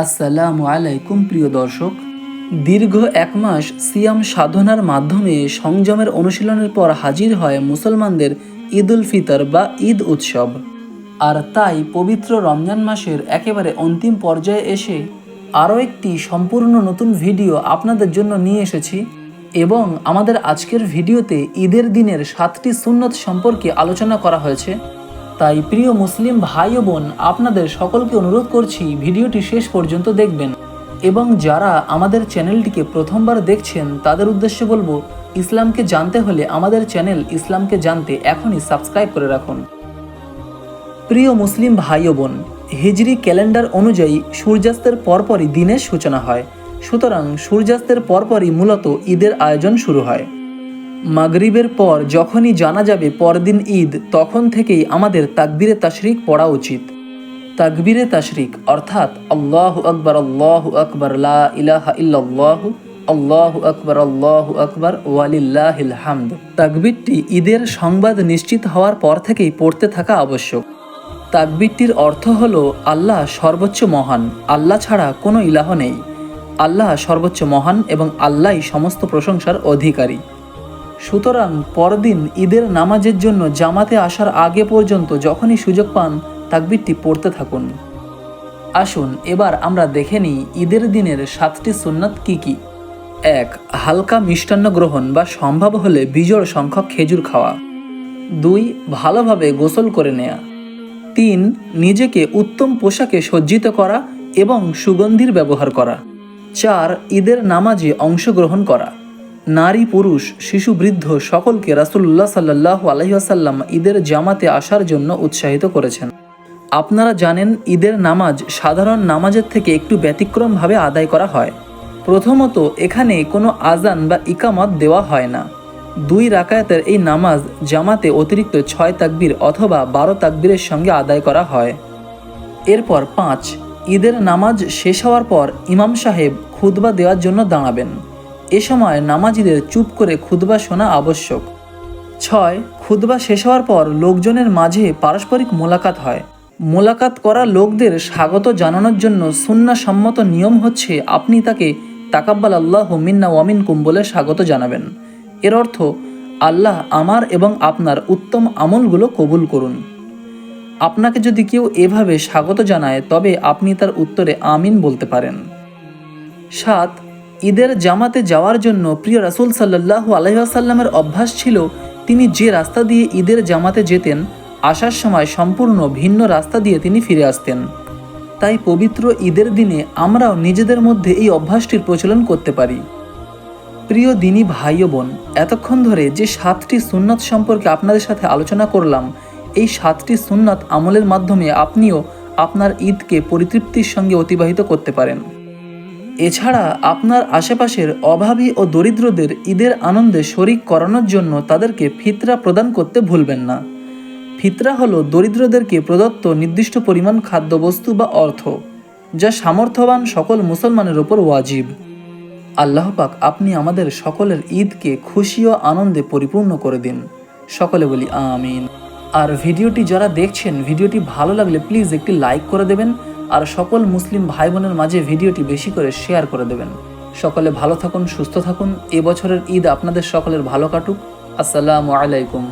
আসসালামু আলাইকুম, প্রিয় দর্শক। দীর্ঘ এক মাস সিয়াম সাধনার মাধ্যমে সংযমের অনুশীলনের পর হাজির হয় মুসলমানদের ঈদ উল ফিতর বা ঈদ উৎসব। আর তাই পবিত্র রমজান মাসের একেবারে অন্তিম পর্যায়ে এসে আরও একটি সম্পূর্ণ নতুন ভিডিও আপনাদের জন্য নিয়ে এসেছি এবং আমাদের আজকের ভিডিওতে ঈদের দিনের সাতটি সুন্নত সম্পর্কে আলোচনা করা হয়েছে। তাই প্রিয় মুসলিম ভাই ও বোন, আপনাদের সকলকে অনুরোধ করছি ভিডিওটি শেষ পর্যন্ত দেখবেন। এবং যারা আমাদের চ্যানেলটিকে প্রথমবার দেখছেন, তাদের উদ্দেশ্যে বলব, ইসলামকে জানতে হলে আমাদের চ্যানেল ইসলামকে জানতে এখনই সাবস্ক্রাইব করে রাখুন। প্রিয় মুসলিম ভাই ও বোন, হিজরি ক্যালেন্ডার অনুযায়ী সূর্যাস্তের পরপরই দিনের সূচনা হয়। সুতরাং সূর্যাস্তের পরপরই মূলত ঈদের আয়োজন শুরু হয়। মাগরিবের পর যখনই জানা যাবে পরদিন ঈদ, তখন থেকেই আমাদের তাকবিরে তাশরিক পড়া উচিত। তাকবিরে তাশরিক অর্থাৎ আল্লাহ আকবর আল্লাহ আকবর, লা ইলাহা ইল্লাল্লাহ, আল্লাহ আকবর আল্লাহ আকবর, ওয়ালিল্লাহিল হামদ। তাকবিরটি ঈদের সংবাদ নিশ্চিত হওয়ার পর থেকেই পড়তে থাকা আবশ্যক। তাকবিরটির অর্থ হল আল্লাহ সর্বোচ্চ মহান। আল্লাহ ছাড়া কোনো ইলাহ নেই। আল্লাহ সর্বোচ্চ মহান এবং আল্লাহই সমস্ত প্রশংসার অধিকারী। সুতরাং পরদিন ঈদের নামাজের জন্য জামাতে আসার আগে পর্যন্ত যখনই সুযোগ পান, তাকবিরটি পড়তে থাকুন। আসুন, এবার আমরা দেখে নিই ঈদের দিনের সাতটি সুন্নাত কি কি। এক, হালকা মিষ্টান্ন গ্রহণ বা সম্ভব হলে বিজোড় সংখ্যক খেজুর খাওয়া। দুই, ভালোভাবে গোসল করে নেয়া। তিন, নিজেকে উত্তম পোশাকে সজ্জিত করা এবং সুগন্ধির ব্যবহার করা। চার, ঈদের নামাজে অংশগ্রহণ করা। নারী, পুরুষ, শিশু, বৃদ্ধ সকলকে রাসুল্লাহ সাল্লাহ আলহিহাসাল্লাম ঈদের জামাতে আসার জন্য উৎসাহিত করেছেন। আপনারা জানেন, ঈদের নামাজ সাধারণ নামাজের থেকে একটু ব্যতিক্রমভাবে আদায় করা হয়। প্রথমত, এখানে কোনো আজান বা ইকামত দেওয়া হয় না। দুই রাকায়াতের এই নামাজ জামাতে অতিরিক্ত ছয় তাকবির অথবা বারো তাকবীরের সঙ্গে আদায় করা হয়। এরপর পাঁচ, ঈদের নামাজ শেষ হওয়ার পর ইমাম সাহেব খুতবা দেওয়ার জন্য দাঁড়াবেন। এ সময় নামাজিদের চুপ করে খুতবা শোনা আবশ্যক। ছয়, খুতবা শেষ হওয়ার পর লোকজনের মাঝে পারস্পরিক মোলাকাত হয়। মোলাকাত করা লোকদের স্বাগত জানানোর জন্য সুন্নাসম্মত নিয়ম হচ্ছে আপনি তাকে তাকাব্বাল আল্লাহ মিন্না ওয়ামিন কুম বলে স্বাগত জানাবেন। এর অর্থ, আল্লাহ আমার এবং আপনার উত্তম আমলগুলো কবুল করুন। আপনাকে যদি কেউ এভাবে স্বাগত জানায়, তবে আপনি তার উত্তরে আমিন বলতে পারেন। সাত ঈদের জামাতে যাওয়ার জন্য প্রিয় রাসুল সাল্লাহ আলহাসাল্লামের অভ্যাস ছিল, তিনি যে রাস্তা দিয়ে ঈদের জামাতে যেতেন, আসার সময় সম্পূর্ণ ভিন্ন রাস্তা দিয়ে তিনি ফিরে আসতেন। তাই পবিত্র ঈদের দিনে আমরাও নিজেদের মধ্যে এই অভ্যাসটির প্রচলন করতে পারি। প্রিয় দিনী ভাই বোন, এতক্ষণ ধরে যে সাতটি সুন্নত সম্পর্কে আপনাদের সাথে আলোচনা করলাম, এই সাতটি সুন্নত আমলের মাধ্যমে আপনিও আপনার ঈদকে পরিতৃপ্তির সঙ্গে অতিবাহিত করতে পারেন। এছাড়া আপনার আশেপাশের অভাবী ও দরিদ্রদের ঈদের আনন্দে শরিক করানোর জন্য তাদেরকে ফিতরা প্রদান করতে ভুলবেন না। ফিতরা হলো দরিদ্রদেরকে প্রদত্ত নির্দিষ্ট পরিমাণ খাদ্যবস্তু বা অর্থ, যা সামর্থ্যবান সকল মুসলমানের ওপর ওয়াজিব। আল্লাহ পাক আপনি আমাদের সকলের ঈদকে খুশি ও আনন্দে পরিপূর্ণ করে দিন। সকলে বলি, আমিন। আর ভিডিওটি যারা দেখছেন, ভিডিওটি ভালো লাগলে প্লিজ একটি লাইক করে দেবেন আর সকল মুসলিম ভাই বোনের মাঝে ভিডিওটি বেশি করে শেয়ার করে দেবেন। সকলে ভালো থাকুন, সুস্থ থাকুন। এবছরের ঈদ আপনাদের সকলের ভালো কাটুক। আসসালামু আলাইকুম।